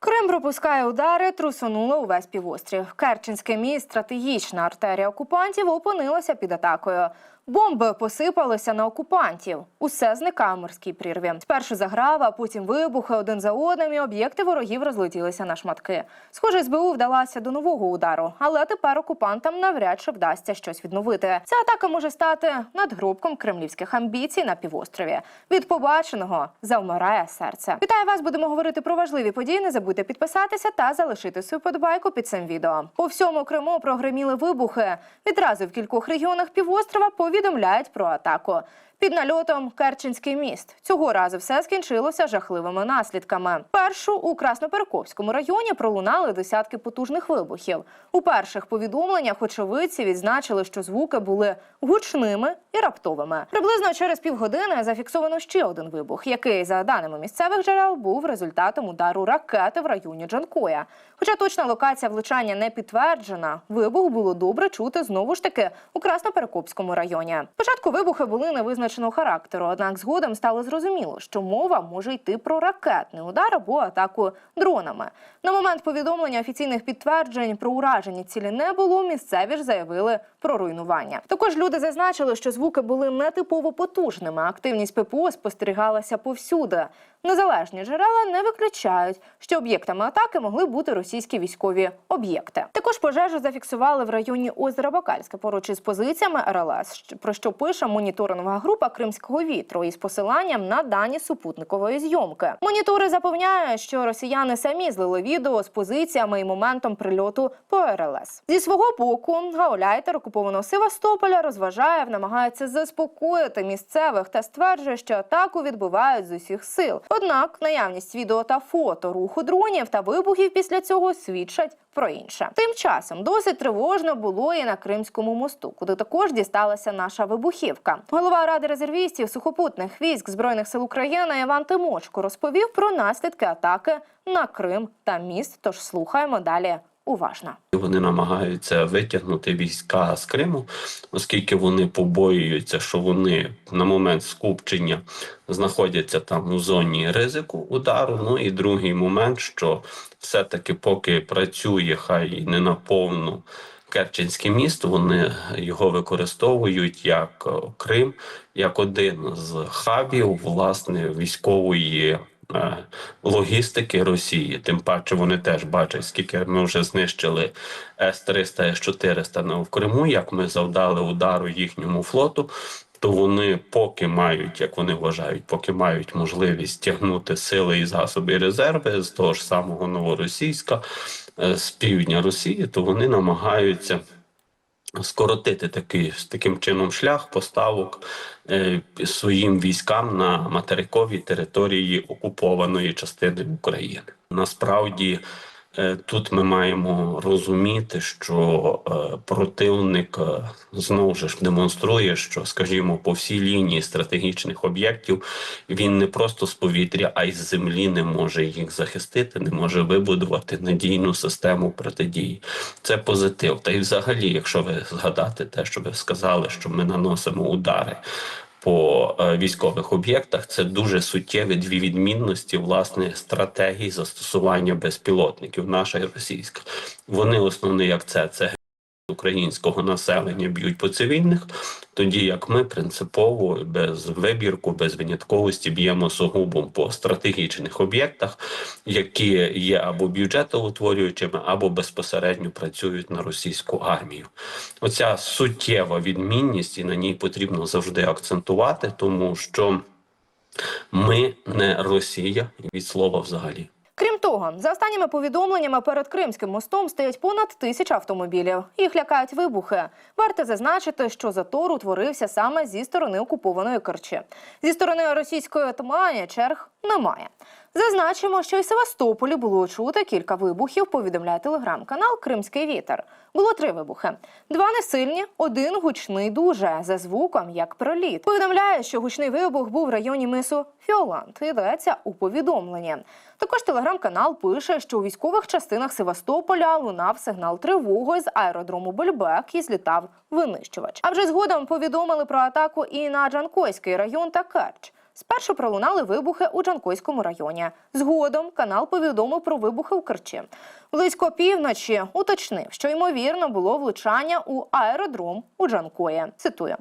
Крим пропускає удари, трусонуло увесь півострів. Керченське міст, стратегічна артерія окупантів, опинилася під атакою. Бомби посипалися на окупантів. Усе зникає в морській прірві. Спершу заграва, потім вибухи один за одним, і об'єкти ворогів розлетілися на шматки. Схоже, СБУ вдалася до нового удару, але тепер окупантам навряд чи вдасться щось відновити. Ця атака може стати надгробком кремлівських амбіцій на півострові. Від побаченого завмирає серце. Вітаю вас! Будемо говорити про важливі події. Не забудьте підписатися та залишити свою подобайку під цим відео. По всьому Криму прогреміли вибухи. Відразу в кількох регіонах півострова повідомляють про атаку. Під нальотом Керченський міст цього разу все скінчилося жахливими наслідками. Першу у Красноперекопському районі пролунали десятки потужних вибухів. У перших повідомленнях очевидці відзначили, що звуки були гучними і раптовими. Приблизно через півгодини зафіксовано ще один вибух, який, за даними місцевих джерел, був результатом удару ракети в районі Джанкоя. Хоча точна локація влучання не підтверджена, вибух було добре чути знову ж таки у Красноперекопському районі. Спочатку вибухи були невизначеного характеру, однак згодом стало зрозуміло, що мова може йти про ракетний удар або атаку дронами. На момент повідомлення офіційних підтверджень про уражені цілі не було. Місцеві ж заявили про руйнування. Також люди зазначили, що звуки були нетипово потужними. Активність ППО спостерігалася повсюди. Незалежні джерела не виключають, що об'єктами атаки могли бути російські військові об'єкти. Також пожежу зафіксували в районі озера Бакальське поруч із позиціями РЛС, про що пише моніторингова група Кримського вітру із посиланням на дані супутникової зйомки. Монітори запевняють, що росіяни самі злили відео з позиціями і моментом прильоту по РЛС. Зі свого боку, гауляйтер окупованого Севастополя розважає, намагається заспокоїти місцевих та стверджує, що атаку відбивають з усіх сил. Однак наявність відео та фото руху дронів та вибухів після цього свідчать про інше. Тим часом досить тривожно було і на Кримському мосту, куди також дісталася наша вибухівка. Голова ради резервістів сухопутних військ збройних сил України Іван Тимочко розповів про наслідки атаки на Крим та міст. Тож слухаємо далі уважно. Вони намагаються витягнути війська з Криму, оскільки вони побоюються, що вони на момент скупчення знаходяться там у зоні ризику удару. Ну і другий момент, що все-таки поки працює, хай і не наповну Керченське місто, вони його використовують як Крим, як один з хабів власне військової. Е, Логістики Росії, тим паче вони теж бачать, скільки ми вже знищили С-300, С-400 в Криму, як ми завдали удару їхньому флоту, то вони поки мають, як вони вважають, поки мають можливість тягнути сили і засоби і резерви з того ж самого новоросійська, е, з півдня Росії, то вони намагаються скоротити такий таким чином шлях поставок е, своїм військам на материковій території окупованої частини України. Насправді. Е, Тут ми маємо розуміти, що е, противник е, знову ж демонструє, що, скажімо, по всій лінії стратегічних об'єктів він не просто з повітря, а й з землі не може їх захистити, не може вибудувати надійну систему протидії. Це позитив. Та й взагалі, якщо ви згадати те, що ви сказали, що ми наносимо удари. По е, військових об'єктах це дуже суттєві дві відмінності власне стратегії застосування безпілотників, наша і російська. Вони основний акцент це українського населення б'ють по цивільних, тоді як ми принципово без вибірку, без винятковості б'ємо сугубом по стратегічних об'єктах, які є або бюджетоутворюючими, або безпосередньо працюють на російську армію. Оця суттєва відмінність, і на ній потрібно завжди акцентувати, тому що ми не Росія від слова взагалі. Крім того, за останніми повідомленнями перед Кримським мостом стоять понад тисяча автомобілів. Їх лякають вибухи. Варто зазначити, що затор утворився саме зі сторони окупованої Керчі. Зі сторони російської отмані черг немає. Зазначимо, що і Севастополі було чути кілька вибухів. Повідомляє телеграм-канал Кримський вітер. Було три вибухи: два несильні, один гучний дуже за звуком як проліт. Повідомляє, що гучний вибух був в районі мису Фіолант. Йдеться у повідомленні. Також телеграм-канал пише, що у військових частинах Севастополя лунав сигнал тривоги з аеродрому Бельбек і злітав винищувач. А вже згодом повідомили про атаку і на Джанкойський район та Керч. Спершу пролунали вибухи у Джанкойському районі. Згодом канал повідомив про вибухи у Керчі. Близько півночі уточнив, що ймовірно було влучання у аеродром у Джанкої. Цитую.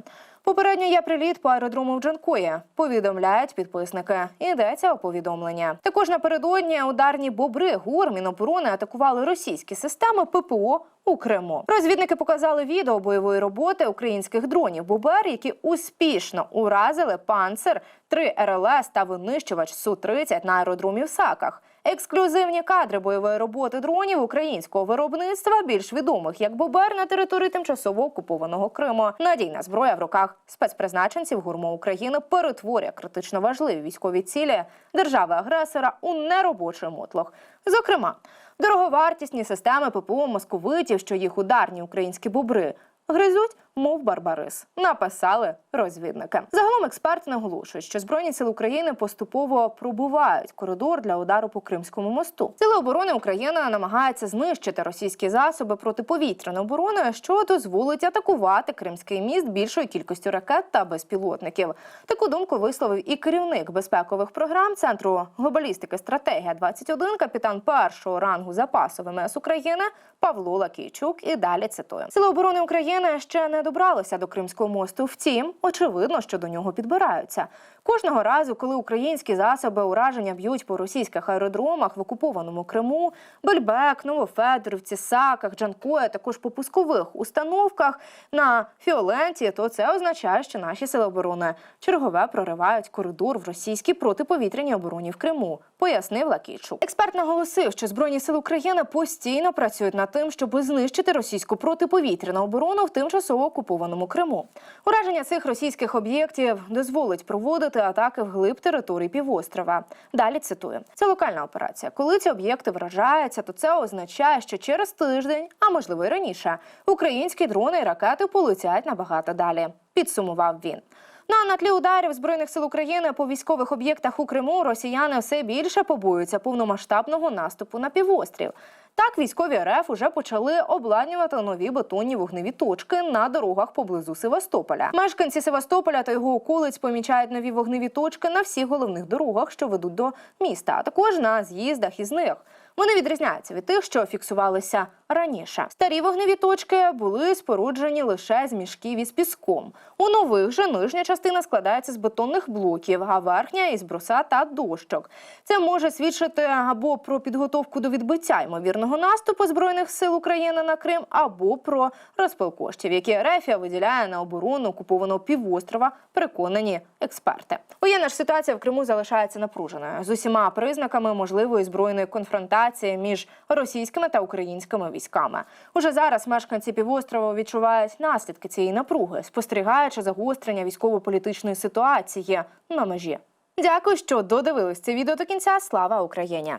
Попередньо є приліт по аеродрому в Джанкої. Повідомляють підписники. Йдеться у повідомлення. Також напередодні ударні бобри ГУР Міноборони атакували російські системи ППО у Криму. Розвідники показали відео бойової роботи українських дронів Бобер, які успішно уразили панцир 3 РЛС та винищувач су 30 на аеродромі в Саках. Ексклюзивні кадри бойової роботи дронів українського виробництва, більш відомих як Бобер на території тимчасово окупованого Криму. Надійна зброя в руках спецпризначенців гурмо України перетворює критично важливі військові цілі держави-агресора у неробочий мотлох. Зокрема, дороговартісні системи ППО московитів, що їх ударні українські бобри. Гризуть, мов барбарис, написали розвідники. Загалом експерти наголошують, що збройні сили України поступово пробувають коридор для удару по Кримському мосту. Сили оборони України намагаються знищити російські засоби протиповітряної оборони, що дозволить атакувати Кримський міст більшою кількістю ракет та безпілотників. Таку думку висловив і керівник безпекових програм центру глобалістики стратегія 21 капітан першого рангу запасу ВМС України Павло Лакійчук. І далі цитую: Сили оборони України ще не добралися до Кримського мосту. Втім, очевидно, що до нього підбираються. Кожного разу, коли українські засоби ураження б'ють по російських аеродромах в окупованому Криму, Бельбек, Новофедорівці, Саках, Джанкої, а також по пускових установках на Фіоленті, то це означає, що наші сили оборони чергове проривають коридор в російській протиповітряній обороні в Криму, пояснив Лакійчук. Експерт наголосив, що збройні сили України постійно працюють над тим, щоб знищити російську протиповітряну оборону в тимчасово окупованому Криму. Ураження цих російських об'єктів дозволить проводити атаки вглиб території півострова. Далі цитую: це локальна операція. Коли ці об'єкти вражаються, то це означає, що через тиждень, а можливо й раніше, українські дрони і ракети полетять набагато далі. Підсумував він. Ну а на тлі ударів збройних сил України по військових об'єктах у Криму росіяни все більше побоюються повномасштабного наступу на півострів. Так, військові РФ уже почали обладнювати нові бетонні вогневі точки на дорогах поблизу Севастополя. Мешканці Севастополя та його околиць помічають нові вогневі точки на всіх головних дорогах, що ведуть до міста, а також на з'їздах із них. Вони відрізняються від тих, що фіксувалися раніше. Старі вогневі точки були споруджені лише з мішків із піском. У нових же нижня частина складається з бетонних блоків, а верхня із бруса та дощок. Це може свідчити або про підготовку до відбиття ймовірного наступу збройних сил України на Крим, або про розпил коштів, які Рефія виділяє на оборону окупованого півострова. Переконані експерти. Воєнна ж ситуація в Криму залишається напруженою з усіма признаками можливої збройної конфронтації між російськими та українськими військами. Уже зараз мешканці півострова відчувають наслідки цієї напруги, спостерігаючи загострення військово-політичної ситуації на межі. Дякую, що додивились це відео до кінця. Слава Україні!